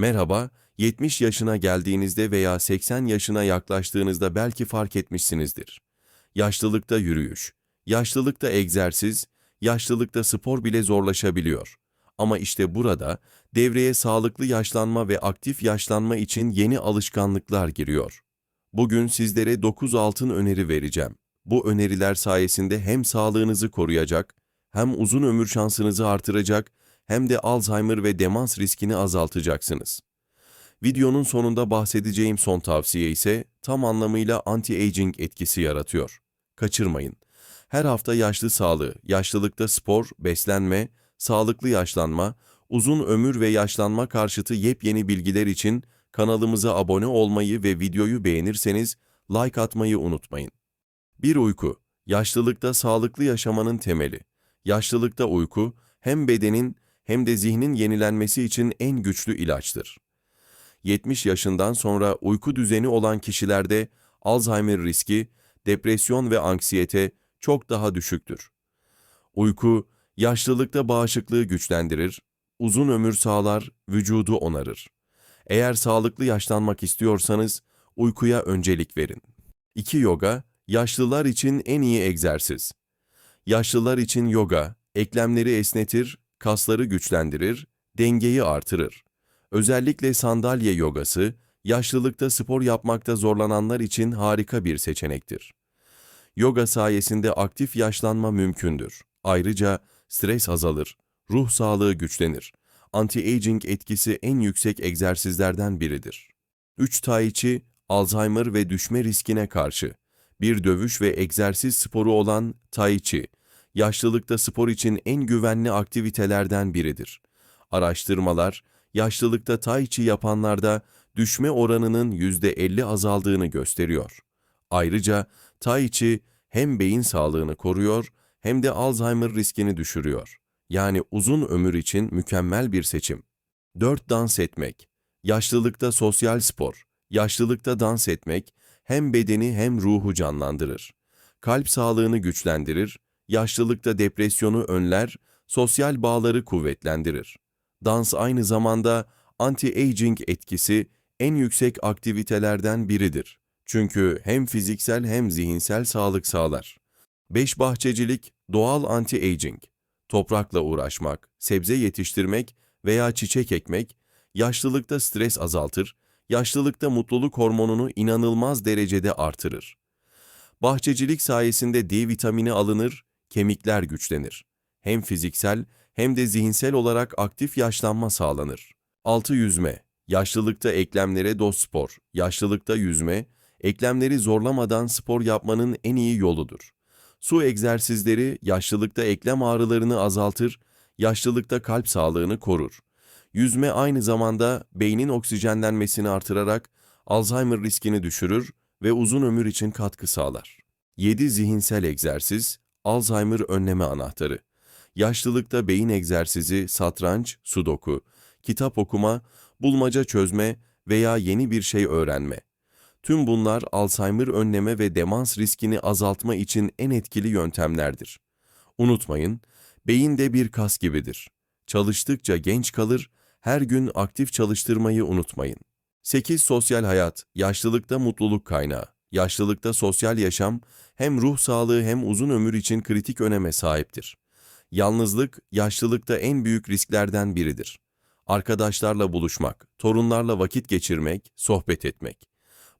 Merhaba, 70 yaşına geldiğinizde veya 80 yaşına yaklaştığınızda belki fark etmişsinizdir. Yaşlılıkta yürüyüş, yaşlılıkta egzersiz, yaşlılıkta spor bile zorlaşabiliyor. Ama işte burada devreye sağlıklı yaşlanma ve aktif yaşlanma için yeni alışkanlıklar giriyor. Bugün sizlere 9 altın öneri vereceğim. Bu öneriler sayesinde hem sağlığınızı koruyacak, hem uzun ömür şansınızı artıracak, hem de Alzheimer ve demans riskini azaltacaksınız. Videonun sonunda bahsedeceğim son tavsiye ise tam anlamıyla anti-aging etkisi yaratıyor. Kaçırmayın. Her hafta yaşlı sağlığı, yaşlılıkta spor, beslenme, sağlıklı yaşlanma, uzun ömür ve yaşlanma karşıtı yepyeni bilgiler için kanalımıza abone olmayı ve videoyu beğenirseniz like atmayı unutmayın. Bir uyku, yaşlılıkta sağlıklı yaşamanın temeli. Yaşlılıkta uyku hem bedenin hem de zihnin yenilenmesi için en güçlü ilaçtır. 70 yaşından sonra uyku düzeni olan kişilerde Alzheimer riski, depresyon ve anksiyete çok daha düşüktür. Uyku, yaşlılıkta bağışıklığı güçlendirir, uzun ömür sağlar, vücudu onarır. Eğer sağlıklı yaşlanmak istiyorsanız uykuya öncelik verin. 2. Yoga, yaşlılar için en iyi egzersiz. Yaşlılar için yoga, eklemleri esnetir, kasları güçlendirir, dengeyi artırır. Özellikle sandalye yogası, yaşlılıkta spor yapmakta zorlananlar için harika bir seçenektir. Yoga sayesinde aktif yaşlanma mümkündür. Ayrıca stres azalır, ruh sağlığı güçlenir. Anti-aging etkisi en yüksek egzersizlerden biridir. 3 Tai Chi, Alzheimer ve düşme riskine karşı. Bir dövüş ve egzersiz sporu olan Tai Chi, yaşlılıkta spor için en güvenli aktivitelerden biridir. Araştırmalar, yaşlılıkta Tai Chi yapanlarda düşme oranının %50 azaldığını gösteriyor. Ayrıca Tai Chi hem beyin sağlığını koruyor hem de Alzheimer riskini düşürüyor. Yani uzun ömür için mükemmel bir seçim. 4. Dans etmek. Yaşlılıkta sosyal spor. Yaşlılıkta dans etmek hem bedeni hem ruhu canlandırır. Kalp sağlığını güçlendirir, yaşlılıkta depresyonu önler, sosyal bağları kuvvetlendirir. Dans aynı zamanda anti-aging etkisi en yüksek aktivitelerden biridir. Çünkü hem fiziksel hem zihinsel sağlık sağlar. 5 bahçecilik, doğal anti-aging. Toprakla uğraşmak, sebze yetiştirmek veya çiçek ekmek, yaşlılıkta stres azaltır, yaşlılıkta mutluluk hormonunu inanılmaz derecede artırır. Bahçecilik sayesinde D vitamini alınır, kemikler güçlenir. Hem fiziksel hem de zihinsel olarak aktif yaşlanma sağlanır. 6 yüzme. Yaşlılıkta eklemlere dost spor. Yaşlılıkta yüzme, eklemleri zorlamadan spor yapmanın en iyi yoludur. Su egzersizleri yaşlılıkta eklem ağrılarını azaltır, yaşlılıkta kalp sağlığını korur. Yüzme aynı zamanda beynin oksijenlenmesini artırarak Alzheimer riskini düşürür ve uzun ömür için katkı sağlar. 7 zihinsel egzersiz, Alzheimer önleme anahtarı. Yaşlılıkta beyin egzersizi, satranç, sudoku, kitap okuma, bulmaca çözme veya yeni bir şey öğrenme. Tüm bunlar Alzheimer önleme ve demans riskini azaltma için en etkili yöntemlerdir. Unutmayın, beyin de bir kas gibidir. Çalıştıkça genç kalır, her gün aktif çalıştırmayı unutmayın. 8. Sosyal hayat, yaşlılıkta mutluluk kaynağı. Yaşlılıkta sosyal yaşam hem ruh sağlığı hem uzun ömür için kritik öneme sahiptir. Yalnızlık, yaşlılıkta en büyük risklerden biridir. Arkadaşlarla buluşmak, torunlarla vakit geçirmek, sohbet etmek.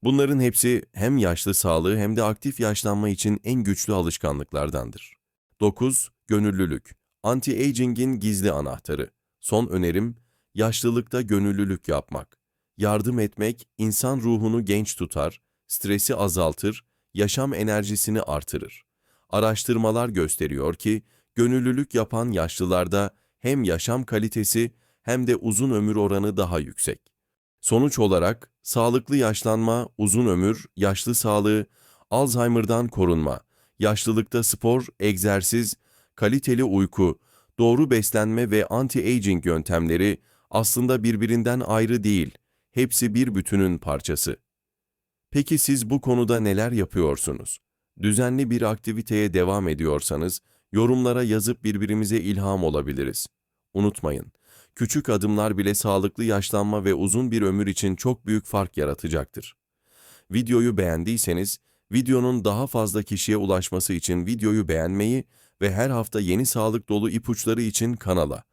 Bunların hepsi hem yaşlı sağlığı hem de aktif yaşlanma için en güçlü alışkanlıklardandır. 9. Gönüllülük. Anti-aging'in gizli anahtarı. Son önerim, yaşlılıkta gönüllülük yapmak. Yardım etmek, insan ruhunu genç tutar, stresi azaltır, yaşam enerjisini artırır. Araştırmalar gösteriyor ki, gönüllülük yapan yaşlılarda hem yaşam kalitesi hem de uzun ömür oranı daha yüksek. Sonuç olarak sağlıklı yaşlanma, uzun ömür, yaşlı sağlığı, Alzheimer'dan korunma, yaşlılıkta spor, egzersiz, kaliteli uyku, doğru beslenme ve anti-aging yöntemleri aslında birbirinden ayrı değil, hepsi bir bütünün parçası. Peki siz bu konuda neler yapıyorsunuz? Düzenli bir aktiviteye devam ediyorsanız, yorumlara yazıp birbirimize ilham olabiliriz. Unutmayın, Küçük adımlar bile sağlıklı yaşlanma ve uzun bir ömür için çok büyük fark yaratacaktır. Videoyu beğendiyseniz, videonun daha fazla kişiye ulaşması için videoyu beğenmeyi ve her hafta yeni sağlık dolu ipuçları için kanala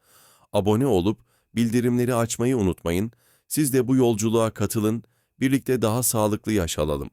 abone olup bildirimleri açmayı unutmayın. Siz de bu yolculuğa katılın, birlikte daha sağlıklı yaş alalım.